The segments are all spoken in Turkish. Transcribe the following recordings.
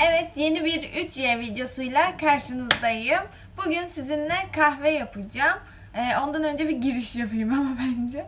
Evet yeni bir 3Y videosuyla karşınızdayım. Bugün sizinle kahve yapacağım. Ee, ondan önce bir giriş yapayım ama bence.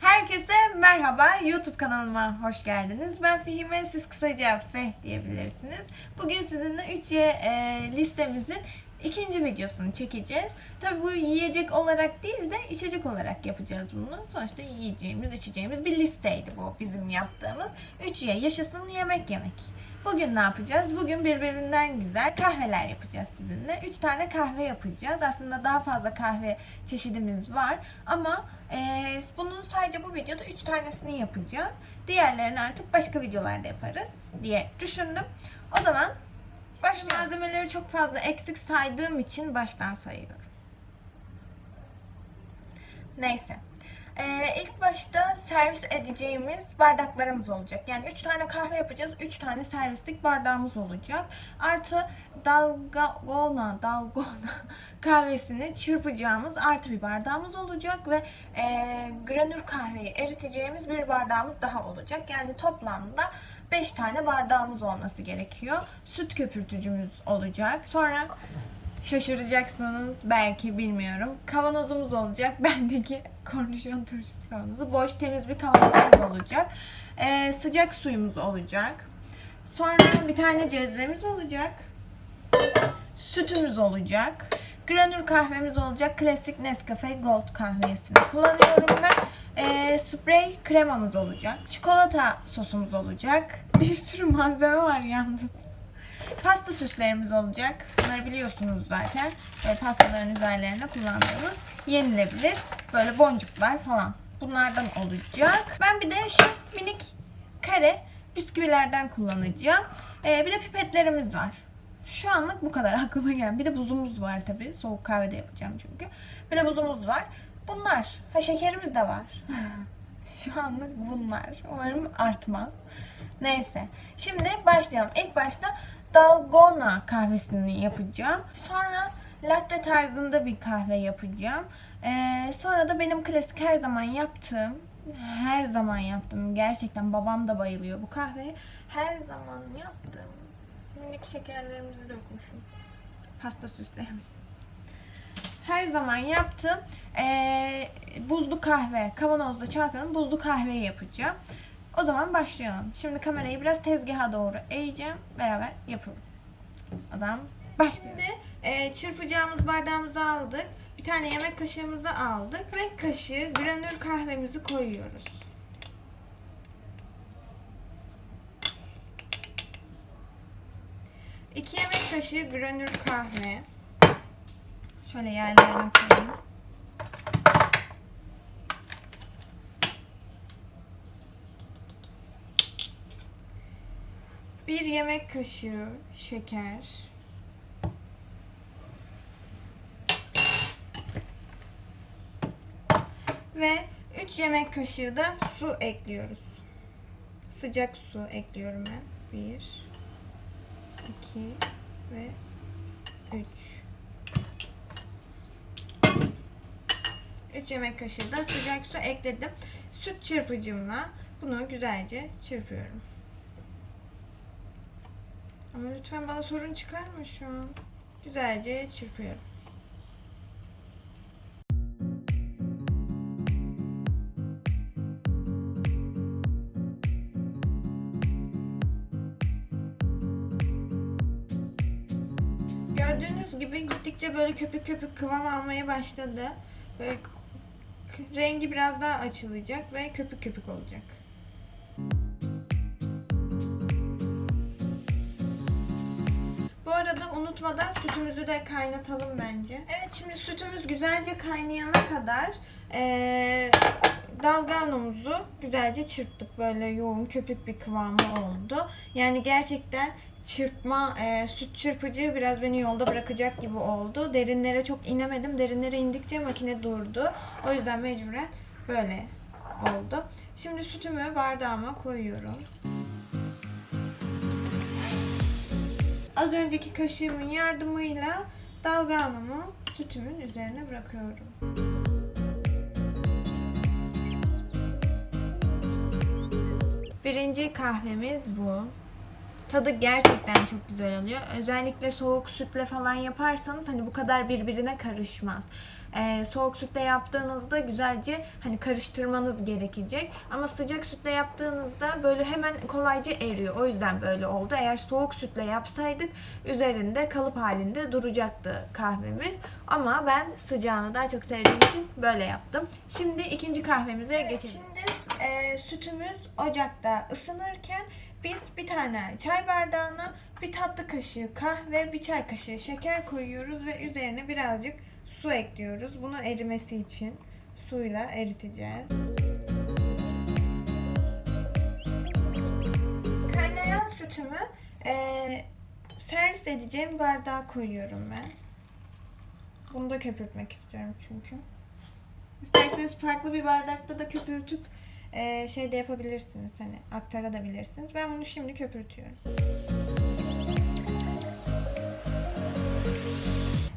Herkese merhaba. YouTube kanalıma hoş geldiniz. Ben Fehime. Siz kısaca Feh diyebilirsiniz. Bugün sizinle 3Y e, listemizin ikinci videosunu çekeceğiz. Tabi bu yiyecek olarak değil de içecek olarak yapacağız bunu. Sonuçta yiyeceğimiz, içeceğimiz bir listeydi bu bizim yaptığımız. 3Y yaşasın yemek yemek. Bugün ne yapacağız? Bugün birbirinden güzel kahveler yapacağız sizinle. 3 tane kahve yapacağız. Aslında daha fazla kahve çeşidimiz var. Ama e, bunun sadece bu videoda 3 tanesini yapacağız. Diğerlerini artık başka videolarda yaparız diye düşündüm. O zaman baş malzemeleri çok fazla eksik saydığım için baştan sayıyorum. Neyse. Ee, ilk başta servis edeceğimiz bardaklarımız olacak. Yani 3 tane kahve yapacağız. 3 tane servislik bardağımız olacak. Artı dalgona, dalgona kahvesini çırpacağımız artı bir bardağımız olacak ve e, granür kahveyi eriteceğimiz bir bardağımız daha olacak. Yani toplamda 5 tane bardağımız olması gerekiyor. Süt köpürtücümüz olacak. Sonra Şaşıracaksınız belki bilmiyorum. Kavanozumuz olacak. Bendeki kornişon turşusu kavanozu. Boş temiz bir kavanozumuz olacak. Ee, sıcak suyumuz olacak. Sonra bir tane cezvemiz olacak. Sütümüz olacak. Granül kahvemiz olacak. Klasik Nescafe Gold kahvesini kullanıyorum ve e, sprey kremamız olacak. Çikolata sosumuz olacak. Bir sürü malzeme var yalnız. Pasta süslerimiz olacak. Bunları biliyorsunuz zaten. Böyle pastaların üzerlerine kullandığımız yenilebilir. Böyle boncuklar falan. Bunlardan olacak. Ben bir de şu minik kare bisküvilerden kullanacağım. Ee, bir de pipetlerimiz var. Şu anlık bu kadar aklıma gelen. Bir de buzumuz var tabii. Soğuk kahve de yapacağım çünkü. Bir de buzumuz var. Bunlar. Ha şekerimiz de var. Şu anlık bunlar. Umarım artmaz. Neyse. Şimdi başlayalım. İlk başta dalgona kahvesini yapacağım. Sonra latte tarzında bir kahve yapacağım. Ee, sonra da benim klasik her zaman yaptığım her zaman yaptım. Gerçekten babam da bayılıyor bu kahveye. Her zaman yaptığım minik şekerlerimizi dökmüşüm. Pasta süslerimiz. Her zaman yaptığım ee, buzlu kahve, kavanozda çalkalan buzlu kahveyi yapacağım. O zaman başlayalım. Şimdi kamerayı biraz tezgaha doğru eğeceğim. Beraber yapalım. O zaman başlayalım. Şimdi e, çırpacağımız bardağımızı aldık. Bir tane yemek kaşığımızı aldık ve kaşığı granül kahvemizi koyuyoruz. İki yemek kaşığı granül kahve. Şöyle yerlerine koyalım. 1 yemek kaşığı şeker. Ve 3 yemek kaşığı da su ekliyoruz. Sıcak su ekliyorum ben. 1 2 ve 3 3 yemek kaşığı da sıcak su ekledim. Süt çırpıcımla bunu güzelce çırpıyorum. Ama lütfen bana sorun çıkarma şu an. Güzelce çırpıyorum. Gördüğünüz gibi gittikçe böyle köpük köpük kıvam almaya başladı. Böyle rengi biraz daha açılacak ve köpük köpük olacak. Unutmadan sütümüzü de kaynatalım bence. Evet şimdi sütümüz güzelce kaynayana kadar eee dalganomuzu güzelce çırptık. Böyle yoğun köpük bir kıvamı oldu. Yani gerçekten çırpma, eee, süt çırpıcı biraz beni yolda bırakacak gibi oldu. Derinlere çok inemedim. Derinlere indikçe makine durdu. O yüzden mecburen böyle oldu. Şimdi sütümü bardağıma koyuyorum. Az önceki kaşığımın yardımıyla dalganumu sütümün üzerine bırakıyorum. Birinci kahvemiz bu. Tadı gerçekten çok güzel oluyor. Özellikle soğuk sütle falan yaparsanız hani bu kadar birbirine karışmaz. Ee, soğuk sütle yaptığınızda güzelce hani karıştırmanız gerekecek. Ama sıcak sütle yaptığınızda böyle hemen kolayca eriyor. O yüzden böyle oldu. Eğer soğuk sütle yapsaydık üzerinde kalıp halinde duracaktı kahvemiz. Ama ben sıcağını daha çok sevdiğim için böyle yaptım. Şimdi ikinci kahvemize geçelim. Şimdi e, sütümüz ocakta ısınırken biz bir tane çay bardağına bir tatlı kaşığı kahve, bir çay kaşığı şeker koyuyoruz ve üzerine birazcık su ekliyoruz. Bunu erimesi için suyla eriteceğiz. Kaynayan sütümü e, servis edeceğim bardağa koyuyorum ben. Bunu da köpürtmek istiyorum çünkü. İsterseniz farklı bir bardakta da köpürtüp e, şey de yapabilirsiniz hani aktarabilirsiniz. Ben bunu şimdi köpürtüyorum.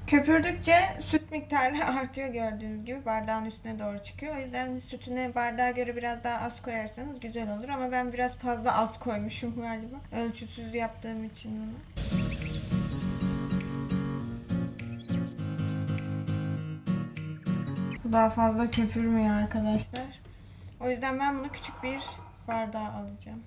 Köpürdükçe süt miktarı artıyor gördüğünüz gibi bardağın üstüne doğru çıkıyor. O yüzden sütüne bardağa göre biraz daha az koyarsanız güzel olur ama ben biraz fazla az koymuşum galiba. Ölçüsüz yaptığım için bunu. Bu daha fazla köpürmüyor arkadaşlar. O yüzden ben bunu küçük bir bardağa alacağım.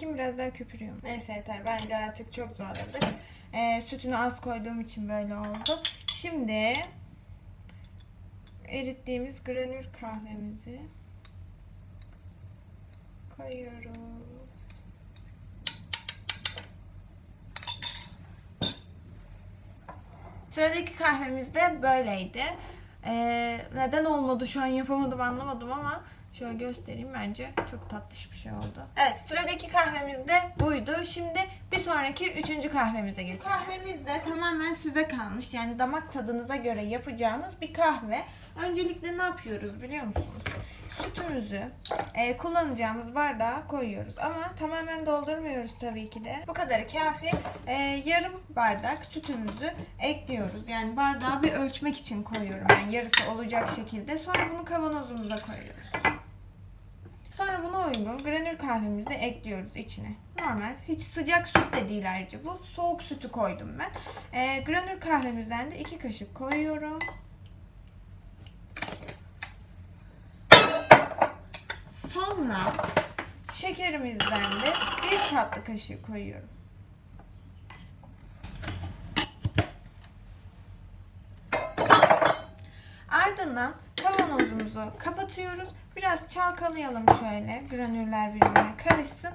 Bakayım biraz daha köpürüyor. Neyse yeter. Bence artık çok zorladık. Ee, sütünü az koyduğum için böyle oldu. Şimdi erittiğimiz granül kahvemizi koyuyoruz. Sıradaki kahvemiz de böyleydi. Ee, neden olmadı şu an yapamadım anlamadım ama şöyle göstereyim bence çok tatlış bir şey oldu. Evet sıradaki kahvemiz de buydu. Şimdi bir sonraki üçüncü kahvemize geçelim. Kahvemiz de tamamen size kalmış. Yani damak tadınıza göre yapacağınız bir kahve. Öncelikle ne yapıyoruz biliyor musunuz? Sütümüzü e, kullanacağımız bardağa koyuyoruz. Ama tamamen doldurmuyoruz tabii ki de. Bu kadar kafi. E, yarım bardak sütümüzü ekliyoruz. Yani bardağı bir ölçmek için koyuyorum ben yarısı olacak şekilde. Sonra bunu kavanozumuza koyuyoruz. Sonra buna uygun granül kahvemizi ekliyoruz içine. Normal. Hiç sıcak süt de değil ayrıca bu. Soğuk sütü koydum ben. E, granül kahvemizden de iki kaşık koyuyorum. Sonra şekerimizden de bir tatlı kaşığı koyuyorum. Ardından kavanozumuzu kapatıyoruz. Biraz çalkalayalım şöyle. Granüller birbirine karışsın.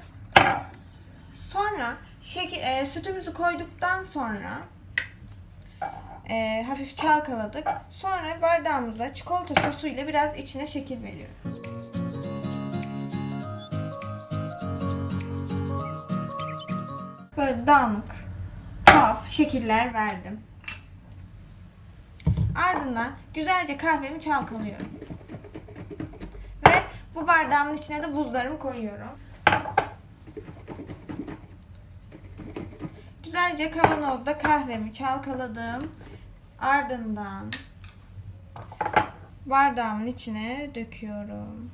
Sonra şeker, e, sütümüzü koyduktan sonra e, hafif çalkaladık. Sonra bardağımıza çikolata sosu ile biraz içine şekil veriyoruz. Böyle dağınık, tuhaf şekiller verdim. Ardından güzelce kahvemi çalkalıyorum. Bu bardağımın içine de buzlarımı koyuyorum. Güzelce kavanozda kahvemi çalkaladım. Ardından bardağımın içine döküyorum.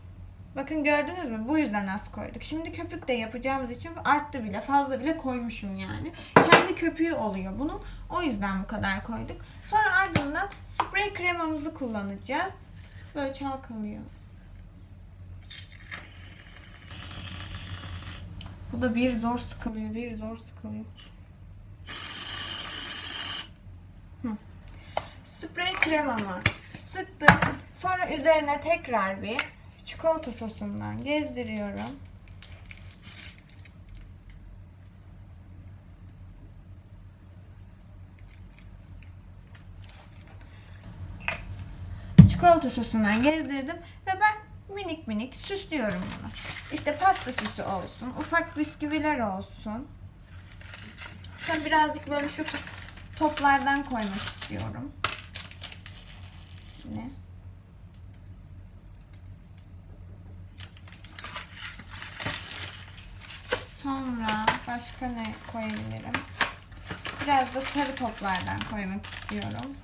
Bakın gördünüz mü? Bu yüzden az koyduk. Şimdi köpük de yapacağımız için arttı bile. Fazla bile koymuşum yani. Kendi köpüğü oluyor bunun. O yüzden bu kadar koyduk. Sonra ardından sprey kremamızı kullanacağız. Böyle çalkalıyor. Bu da bir zor sıkılıyor. Bir zor sıkılıyor. Hı. Sprey kremamı sıktım. Sonra üzerine tekrar bir çikolata sosundan gezdiriyorum. Çikolata sosundan gezdirdim minik süslüyorum bunu. İşte pasta süsü olsun, ufak bisküviler olsun. Sonra birazcık böyle şu toplardan koymak istiyorum. Ne? Sonra başka ne koyabilirim? Biraz da sarı toplardan koymak istiyorum.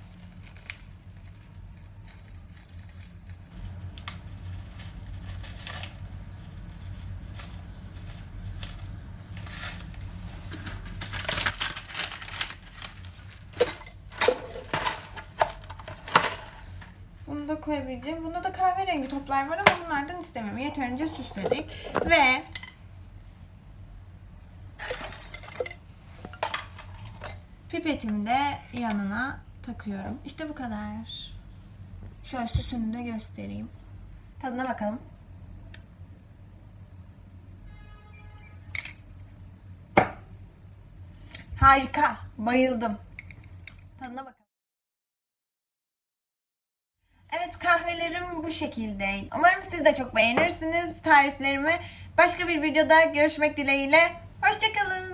Bunu koyabileceğim. Bunda da kahverengi toplar var ama bunlardan istemiyorum. Yeterince süsledik. Ve pipetimi de yanına takıyorum. İşte bu kadar. Şöyle süsünü de göstereyim. Tadına bakalım. Harika. Bayıldım. Tadına bakalım. Evet kahvelerim bu şekilde. Umarım siz de çok beğenirsiniz tariflerimi. Başka bir videoda görüşmek dileğiyle. Hoşçakalın.